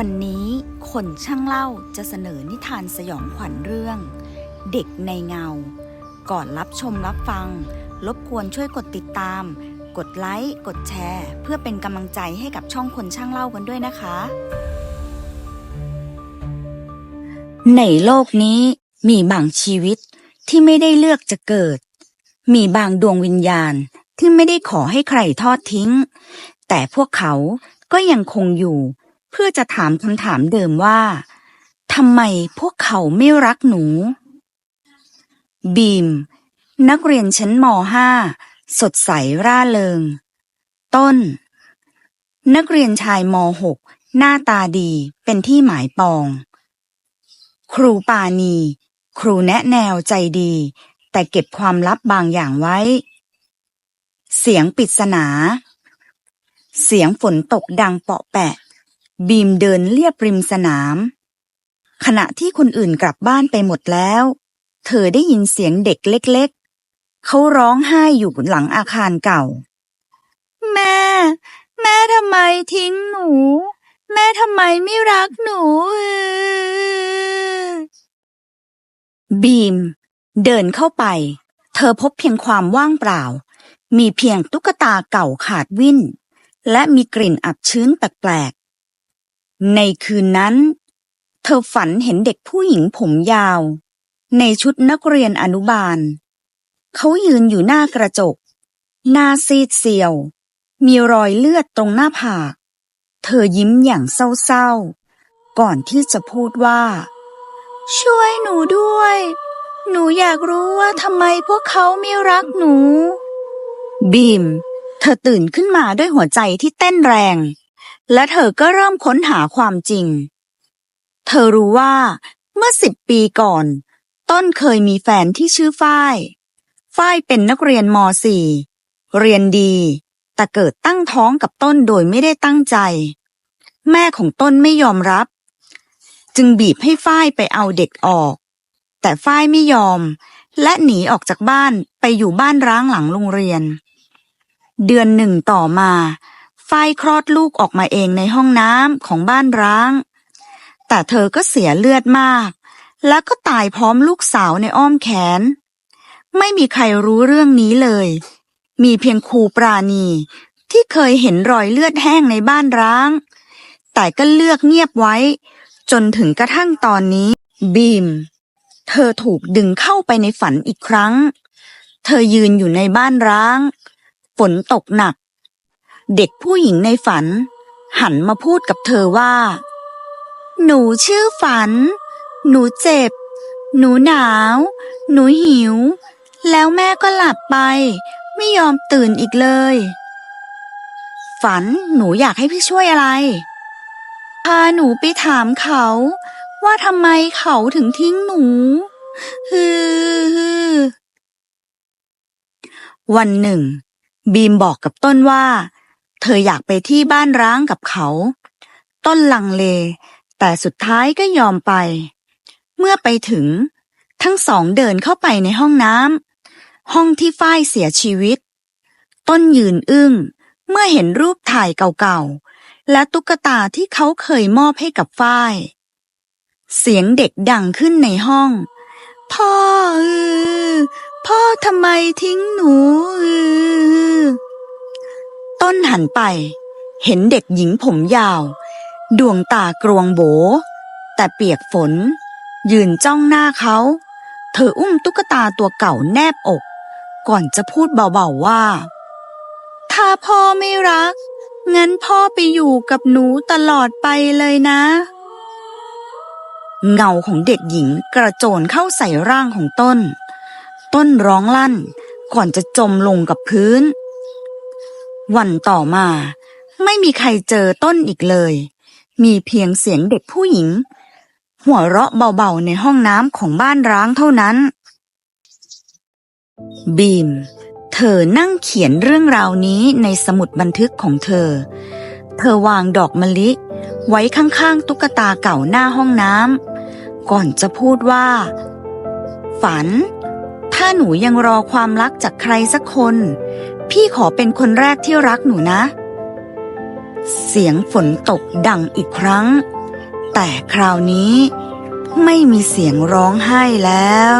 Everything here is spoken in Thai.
วันนี้คนช่างเล่าจะเสนอนิทานสยองขวัญเรื่อง เด็กในเงา ก่อนรับชมรับฟัง รบกวนช่วยกดติดตาม กดไลค์ กดแชร์ เพื่อเป็นกำลังใจให้กับช่องคนช่างเล่ากันด้วยนะคะ ในโลกนี้มีบางชีวิตที่ไม่ได้เลือกจะเกิด มีบางดวงวิญญาณที่ไม่ได้ขอให้ใครทอดทิ้ง แต่พวกเขาก็ยังคงอยู่ เพื่อจะถามคำถามเดิมว่าทำไมพวกเขาไม่รักหนู บีม นักเรียนชั้นม .5 สดใสร่าเริง ต้น นักเรียนชายม .6 หน้าตาดีเป็นที่หมายปอง ครูปานีครูแนะแนวใจดี แต่เก็บความลับบางอย่างไว้ เสียงปริศนา เสียงฝนตกดังเปาะแปะ บีมเดินเลียบริมสนาม ขณะที่คนอื่นกลับบ้านไปหมดแล้ว เธอได้ยินเสียงเด็กเล็ก ๆ เขาร้องไห้อยู่หลังอาคารเก่า แม่ แม่ทำไมทิ้งหนู แม่ทำไมไม่รักหนู บีม เดินเข้าไป เธอพบเพียงความว่างเปล่า มีเพียงตุ๊กตาเก่าขาดวิ่น และมีกลิ่นอับชื้นแปลก ในคืนนั้น เธอฝันเห็นเด็กผู้หญิงผมยาว ในชุดนักเรียนอนุบาล เขายืนอยู่หน้ากระจก หน้าซีดเซียว มีรอยเลือดตรงหน้าผาก เธอยิ้มอย่างเศร้าๆ ก่อนที่จะพูดว่า ช่วยหนูด้วย หนูอยากรู้ว่าทำไมพวกเขาไม่รักหนู บีม เธอตื่นขึ้นมาด้วยหัวใจที่เต้นแรง และเธอก็เริ่มค้นหาความจริง เธอรู้ว่าเมื่อสิบปีก่อน ต้นเคยมีแฟนที่ชื่อฝ้าย ฝ้ายเป็นนักเรียนม .4 เรียนดี แต่เกิดตั้งท้องกับต้นโดยไม่ได้ตั้งใจ แม่ของต้นไม่ยอมรับ จึงบีบให้ฝ้ายไปเอาเด็กออก แต่ฝ้ายไม่ยอม และหนีออกจากบ้านไปอยู่บ้านร้างหลังโรงเรียน เดือนหนึ่งต่อมา ฝ้ายคลอดลูกออกมาเองในห้องน้ำของบ้านร้าง แต่เธอก็เสียเลือดมาก แล้วก็ตายพร้อมลูกสาวในอ้อมแขน ไม่มีใครรู้เรื่องนี้เลย มีเพียงครูปราณีที่เคยเห็นรอยเลือดแห้งในบ้านร้าง แต่ก็เลือกเงียบไว้ จนถึงกระทั่งตอนนี้ บีม เธอถูกดึงเข้าไปในฝันอีกครั้ง เธอยืนอยู่ในบ้านร้าง ฝนตกหนัก เด็กผู้หญิงในฝัน หันมาพูดกับเธอว่า หนูชื่อฝัน หนูเจ็บ หนูหนาว หนูหิว แล้วแม่ก็หลับไป ไม่ยอมตื่นอีกเลย ฝันหนูอยากให้พี่ช่วยอะไร พาหนูไปถามเขา ว่าทำไมเขาถึงทิ้งหนูฮือฮือวันหนึ่ง บีมบอกกับต้นว่า เธออยากไปที่บ้านร้างกับเขา ต้นลังเล แต่สุดท้ายก็ยอมไป เมื่อไปถึง ทั้งสองเดินเข้าไปในห้องน้ำห้องที่ฝ้ายเสียชีวิต ต้นยืนอึ้ง เมื่อเห็นรูปถ่ายเก่าๆ และตุ๊กตาที่เขาเคยมอบให้กับฝ้าย เสียงเด็กดังขึ้นในห้อง พ่อเออพ่อทำไมทิ้งหนูออ ต้นหันไป เห็นเด็กหญิงผมยาว ดวงตากรวงโบ แต่เปียกฝน ยืนจ้องหน้าเขา เธออุ้มตุ๊กตาตัวเก่าแนบอก ก่อนจะพูดเบาๆว่า ถ้าพ่อไม่รัก งั้นพ่อไปอยู่กับหนูตลอดไปเลยนะ เงาของเด็กหญิงกระโจนเข้าใส่ร่างของต้น ต้นร้องลั่นก่อนจะจมลงกับพื้น วันต่อมา ไม่มีใครเจอต้นอีกเลย มีเพียงเสียงเด็กผู้หญิง หัวเราะเบาๆในห้องน้ำของบ้านร้างเท่านั้น บีม เธอนั่งเขียนเรื่องราวนี้ในสมุดบันทึกของเธอ เธอวางดอกมะลิ ไว้ข้างๆตุ๊กตาเก่าหน้าห้องน้ำก่อนจะพูดว่า ฝัน ถ้าหนูยังรอความรักจากใครสักคน พี่ขอเป็นคนแรกที่รักหนูนะ เสียงฝนตกดังอีกครั้ง แต่คราวนี้ไม่มีเสียงร้องไห้แล้ว